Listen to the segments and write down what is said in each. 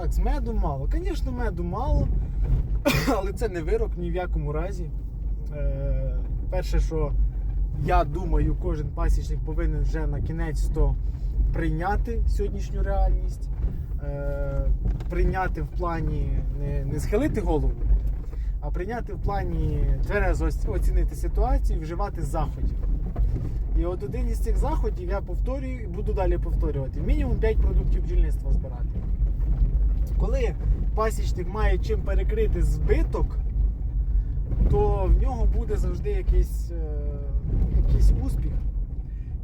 Так, з меду мало. Звісно, меду мало, але це не вирок ні в якому разі. Е, перше, що я думаю, кожен пасічник повинен вже на кінець то прийняти сьогоднішню реальність. Е, прийняти в плані не, не схилити голову, а прийняти в плані тверезо оц- оцінити ситуацію і вживати заходів. І от один із цих заходів я повторюю і буду далі повторювати. Мінімум 5 продуктів бджільництва збирати. Коли пасічник має чим перекрити збиток, то в нього буде завжди якийсь, е, якийсь успіх.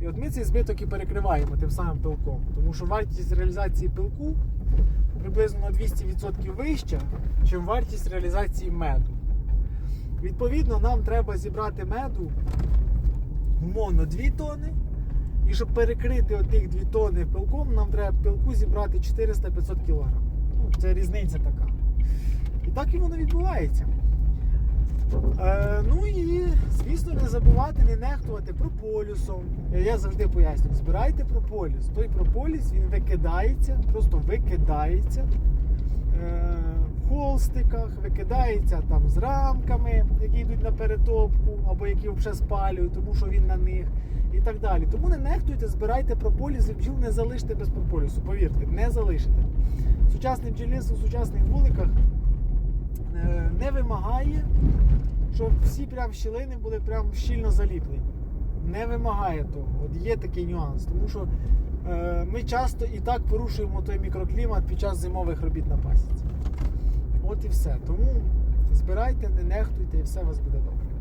І от ми цей збиток і перекриваємо тим самим пилком. Тому що вартість реалізації пилку приблизно на 200% вища, ніж вартість реалізації меду. Відповідно, нам треба зібрати меду умовно 2 тони. І щоб перекрити отих 2 тони пилком, нам треба пилку зібрати 400-500 кг. Це різниця така. І так і воно відбувається. Е, ну і, звісно, не забувати, не нехтувати прополісом. Е, Я завжди пояснюю, збирайте прополіс. Той прополіс він викидається, просто викидається е, холстиках, викидається там з рамками, які йдуть на перетопку, або які взагалі спалюють, тому що він на них. І так далі. Тому не нехтуйте, збирайте прополіс і бджіл не залишите без прополісу. Повірте, не залишите. Сучасне бджільництво в сучасних вуликах е, не вимагає, щоб всі прям щілини були прям щільно заліплені. Не вимагає того. От є такий нюанс. Тому що е, ми часто і так порушуємо той мікроклімат під час зимових робіт на пасіці. От і все. Тому збирайте, не нехтуйте, і все у вас буде добре.